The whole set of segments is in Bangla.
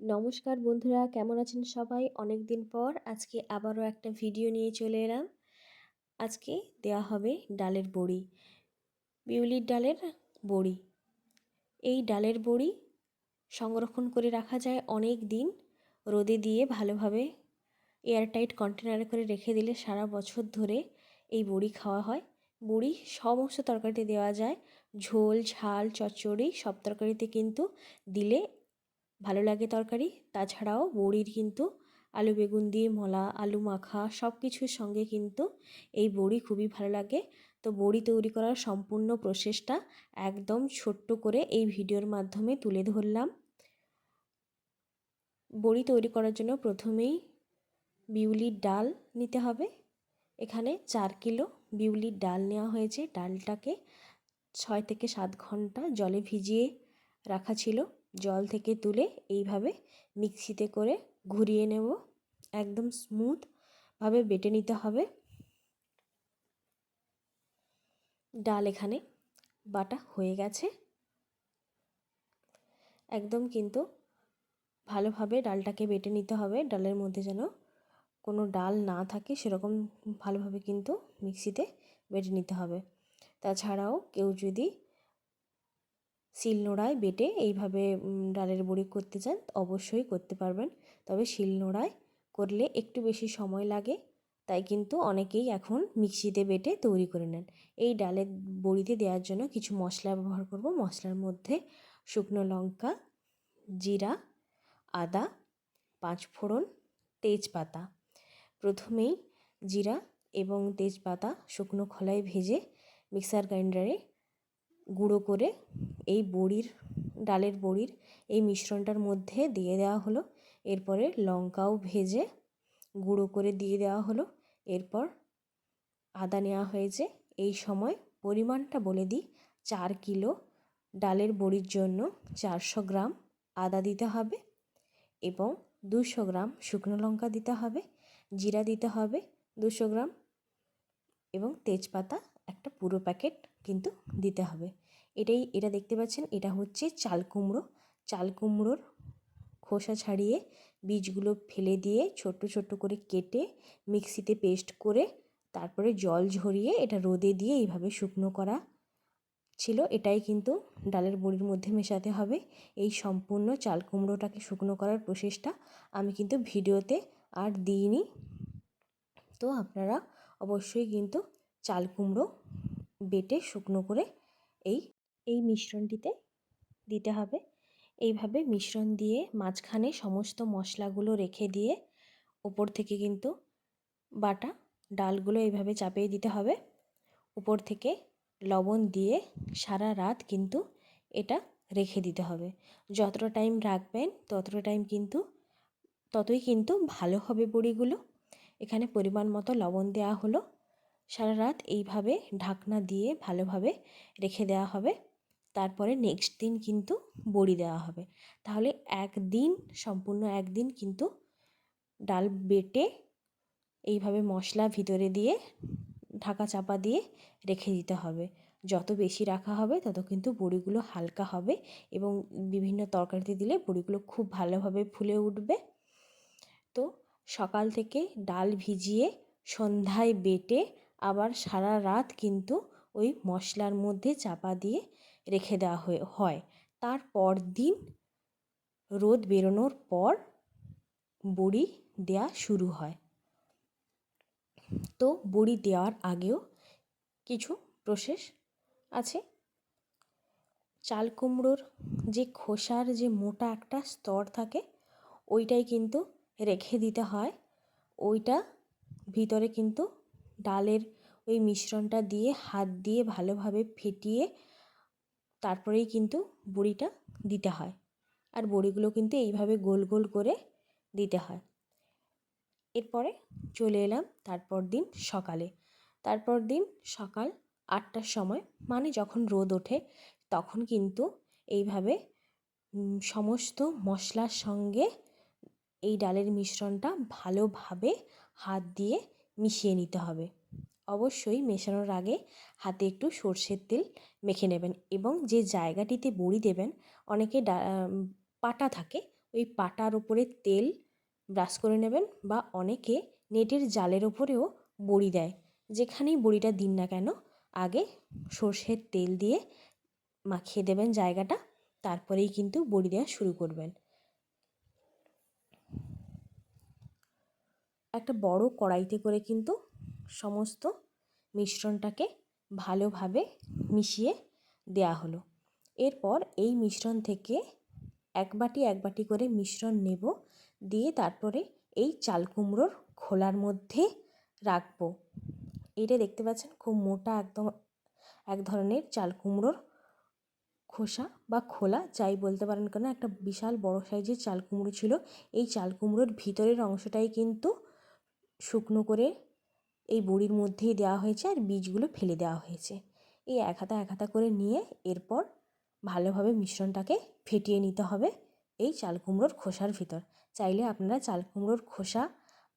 নমস্কার বন্ধুরা, কেমন আছেন সবাই? অনেক দিন পর আজকে আবারও একটা ভিডিও নিয়ে চলে এলাম। আজকে দেওয়া হবে ডালের বড়ি, বিউলির ডালের বড়ি। এই ডালের বড়ি সংরক্ষণ করে রাখা যায় অনেক দিন, রোদে দিয়ে ভালোভাবে এয়ারটাইট কন্টেনারে করে রেখে দিলে সারা বছর ধরে এই বড়ি খাওয়া হয়। বড়ি সমস্ত তরকারিতে দেওয়া যায়, ঝোল, ঝাল, চচ্চড়ি সব তরকারিতে কিন্তু দিলে ভালো লাগে তরকারি। তাছাড়াও বড়ির কিন্তু আলু বেগুন দিয়ে মলা, আলু মাখা সব কিছুর সঙ্গে কিন্তু এই বড়ি খুবই ভালো লাগে। তো বড়ি তৈরি করার সম্পূর্ণ প্রসেসটা একদম ছোট্ট করে এই ভিডিওর মাধ্যমে তুলে ধরলাম। বড়ি তৈরি করার জন্য প্রথমেই বিউলির ডাল নিতে হবে। এখানে চার কিলো বিউলির ডাল নেওয়া হয়েছে। ডালটাকে ছয় থেকে সাত ঘণ্টা জলে ভিজিয়ে রাখা ছিল। জল থেকে তুলে এইভাবে মিক্সিতে করে ঘুরিয়ে নেব। একদম স্মুথভাবে বেটে নিতে হবে। ডাল এখানে বাটা হয়ে গেছে। একদম কিন্তু ভালোভাবে ডালটাকে বেটে নিতে হবে। ডালের মধ্যে যেন কোনো ডাল না থাকে সেরকম ভালোভাবে কিন্তু মিক্সিতে বেটে নিতে হবে। তাছাড়াও কেউ যদি শিলনোড়ায় বেটে এইভাবে ডালের বড়ি করতে চান, অবশ্যই করতে পারবেন। তবে শিলনোড়ায় করলে একটু বেশি সময় লাগে, তাই কিন্তু অনেকেই এখন মিক্সিতে বেটে তৈরি করে নেন। এই ডালের বড়িতে দেওয়ার জন্য কিছু মশলা ব্যবহার করব। মশলার মধ্যে শুকনো লঙ্কা, জিরা, আদা, পাঁচফোড়ন, তেজপাতা। প্রথমেই জিরা এবং তেজপাতা শুকনো খোলায় ভেজে মিক্সার গ্রাইন্ডারে গুঁড়ো করে এই বড়ির, ডালের বড়ির এই মিশ্রণটার মধ্যে দিয়ে দেওয়া হলো। এরপরে লঙ্কাও ভেজে গুঁড়ো করে দিয়ে দেওয়া হলো। এরপর আদা নেওয়া হয়েছে। এই সময় পরিমাণটা বলে দিই, চার কিলো ডালের বড়ির জন্য চারশো গ্রাম আদা দিতে হবে এবং দুশো গ্রাম শুকনো লঙ্কা দিতে হবে, জিরা দিতে হবে দুশো গ্রাম এবং তেজপাতা একটা পুরো প্যাকেট কিন্তু দিতে হবে। এটাই, এটা দেখতে পাচ্ছেন, এটা হচ্ছে চাল কুমড়ো। চাল কুমড়োর খোসা ছাড়িয়ে বীজগুলো ফেলে দিয়ে ছোট্ট ছোট্ট করে কেটে মিক্সিতে পেস্ট করে তারপরে জল ঝরিয়ে এটা রোদে দিয়ে এইভাবে শুকনো করা ছিল। এটাই কিন্তু ডালের বড়ির মধ্যে মেশাতে হবে। এই সম্পূর্ণ চাল কুমড়োটাকে শুকনো করার প্রসেসটা আমি কিন্তু ভিডিওতে আর দিইনি। তো আপনারা অবশ্যই কিন্তু চাল কুমড়ো বেটে শুকনো করে এই এই মিশ্রণটিতে দিতে হবে। এইভাবে মিশ্রণ দিয়ে মাঝখানে সমস্ত মশলাগুলো রেখে দিয়ে উপর থেকে কিন্তু বাটা ডালগুলো এইভাবে চাপিয়ে দিতে হবে। উপর থেকে লবণ দিয়ে সারা রাত কিন্তু এটা রেখে দিতে হবে। যতটা টাইম রাখবেন ততটা টাইম কিন্তু, ততই কিন্তু ভালো হবে বড়িগুলো। এখানে পরিমাণ মতো লবণ দেওয়া হলো। সারা রাত এইভাবে ঢাকনা দিয়ে ভালোভাবে রেখে দেওয়া হবে। তারপরে নেক্সট দিন কিন্তু বড়ি দেওয়া হবে। তাহলে একদিন, সম্পূর্ণ একদিন কিন্তু ডাল বেটে এইভাবে মশলা ভিতরে দিয়ে ঢাকা চাপা দিয়ে রেখে দিতে হবে। যত বেশি রাখা হবে, তত কিন্তু বড়িগুলো হালকা হবে এবং বিভিন্ন তরকারিতে দিলে বড়িগুলো খুব ভালোভাবে ফুলে উঠবে। তো সকাল থেকে ডাল ভিজিয়ে সন্ধ্যায় বেটে আবার সারা রাত কিন্তু ওই মশলার মধ্যে চাপা দিয়ে রেখে দেওয়া হয় তারপর দিন রোদ বেরোনোর পর বড়ি দেওয়া শুরু হয়। তো বড়ি দেওয়ার আগেও কিছু প্রসেস আছে। চাল কুমড়োর যে খোসার যে মোটা একটা স্তর থাকে, ওইটাই কিন্তু রেখে দিতে হয়। ওইটা ভিতরে কিন্তু ডালের ওই মিশ্রণটা দিয়ে হাত দিয়ে ভালোভাবে ফেটিয়ে তারপরেই কিন্তু বড়িটা দিতে হয়। আর বড়িগুলো কিন্তু এইভাবে গোল গোল করে দিতে হয়। এরপরে চলে এলাম তারপর দিন সকালে। তারপর দিন সকাল আটটার সময় মানে যখন রোদ ওঠে তখন কিন্তু এইভাবে সমস্ত মশলার সঙ্গে এই ডালের মিশ্রণটা ভালোভাবে হাত দিয়ে মিশিয়ে নিতে হবে। অবশ্যই মেশানোর আগে হাতে একটু সর্ষের তেল মেখে নেবেন এবং যে জায়গাটিতে বড়ি দেবেন, অনেকে পাটা থাকে, ওই পাটার ওপরে তেল ব্রাশ করে নেবেন বা অনেকে নেটের জালের ওপরেও বড়ি দেয়। যেখানেই বড়িটা দিন না কেন, আগে সর্ষের তেল দিয়ে মাখিয়ে দেবেন জায়গাটা, তারপরেই কিন্তু বড়ি দেওয়া শুরু করবেন। একটা বড় কড়াইতে করে কিন্তু সমস্ত মিশ্রণটাকে ভালোভাবে মিশিয়ে দেয়া হলো। এরপর এই মিশ্রণ থেকে এক বাটি এক বাটি করে মিশ্রণ নেব, দিয়ে তারপরে এই চাল কুমড়োর খোলার মধ্যে রাখব। এটা দেখতে পাচ্ছেন খুব মোটা একদম এক ধরনের চাল কুমড়োর খোসা বা খোলা, যাই বলতে পারেন কেন, একটা বিশাল বড় সাইজের চাল কুমড়ো ছিল। এই চাল কুমড়োর ভিতরের অংশটাই কিন্তু শুকনো করে এই বড়ির মধ্যেই দেওয়া হয়েছে আর বীজগুলো ফেলে দেওয়া হয়েছে। এই এক হাতা এক হাতা করে নিয়ে এরপর ভালোভাবে মিশ্রণটাকে ফেটিয়ে নিতে হবে এই চাল কুমড়োর খোসার ভিতর। চাইলে আপনারা চাল কুমড়োর খোসা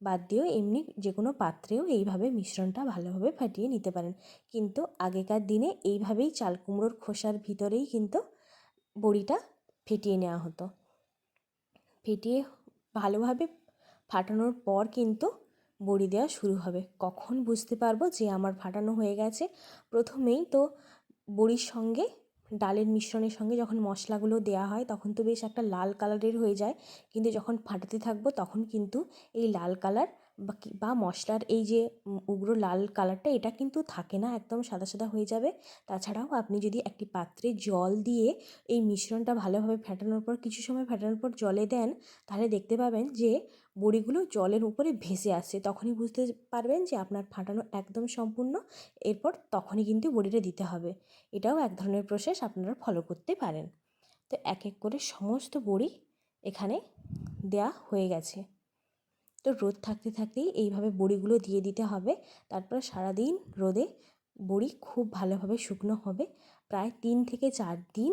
বাদ দিয়েও এমনি যে কোনো পাত্রেও এইভাবে মিশ্রণটা ভালোভাবে ফাটিয়ে নিতে পারেন। কিন্তু আগেকার দিনে এইভাবেই চাল কুমড়োর খোসার ভিতরেই কিন্তু বড়িটা ফেটিয়ে নেওয়া হতো। ফেটিয়ে ভালোভাবে ফাটানোর পর কিন্তু বড়ি দেওয়া শুরু হবে। কখন বুঝতে পারব যে আমার ফাটানো হয়ে গেছে? প্রথমেই তো বড়ির সঙ্গে, ডালের মিশ্রণের সঙ্গে যখন মশলাগুলো দেওয়া হয় তখন তো বেশ একটা লাল কালারের হয়ে যায়। কিন্তু যখন ফাটাতে থাকব তখন কিন্তু এই লাল কালার বা মশলার এই যে উগ্র লাল কালারটা, এটা কিন্তু থাকে না, একদম সাদা সাদা হয়ে যাবে। তাছাড়াও আপনি যদি একটি পাত্রে জল দিয়ে এই মিশ্রণটা ভালোভাবে ফেটানোর পর, কিছু সময় ফেটানোর পর জলে দেন, তাহলে দেখতে পাবেন যে বড়িগুলো জলের উপরে ভেসে আসছে। তখনই বুঝতে পারবেন যে আপনার ফাটানো একদম সম্পূর্ণ, এরপর তখনই কিন্তু বড়িটা দিতে হবে। এটাও এক ধরনের প্রসেস আপনারা ফলো করতে পারেন। তো এক এক করে সমস্ত বড়ি এখানে দেয়া হয়ে গেছে। তো রোদ থাকতে থাকতেই এইভাবে বড়িগুলো দিয়ে দিতে হবে। তারপর সারাদিন রোদে বড়ি খুব ভালোভাবে শুকনো হবে। প্রায় তিন থেকে চার দিন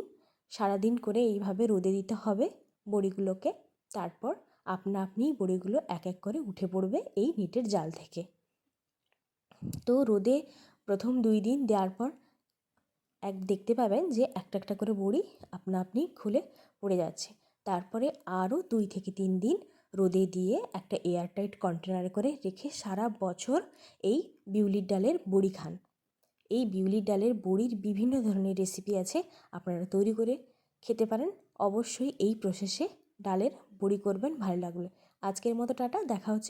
সারাদিন করে এইভাবে রোদে দিতে হবে বড়িগুলোকে। তারপর আপনা আপনি বড়িগুলো এক এক করে উঠে পড়বে এই নেটের জাল থেকে। তো রোদে প্রথম দুই দিন দেওয়ার পর এক দেখতে পাবেন যে একটা একটা করে বড়ি আপনা আপনি খুলে পড়ে যাচ্ছে। তারপরে আরও দুই থেকে তিন দিন রোদে দিয়ে একটা এয়ারটাইট কন্টেনারে করে রেখে সারা বছর এই বিউলির ডালের বড়ি খান। এই বিউলির ডালের বড়ির বিভিন্ন ধরনের রেসিপি আছে, আপনারা তৈরি করে খেতে পারেন। অবশ্যই এই প্রসেসে ডালের বড়ি করবেন, ভালো লাগলে আজকের মতো টাটা, দেখা হচ্ছে।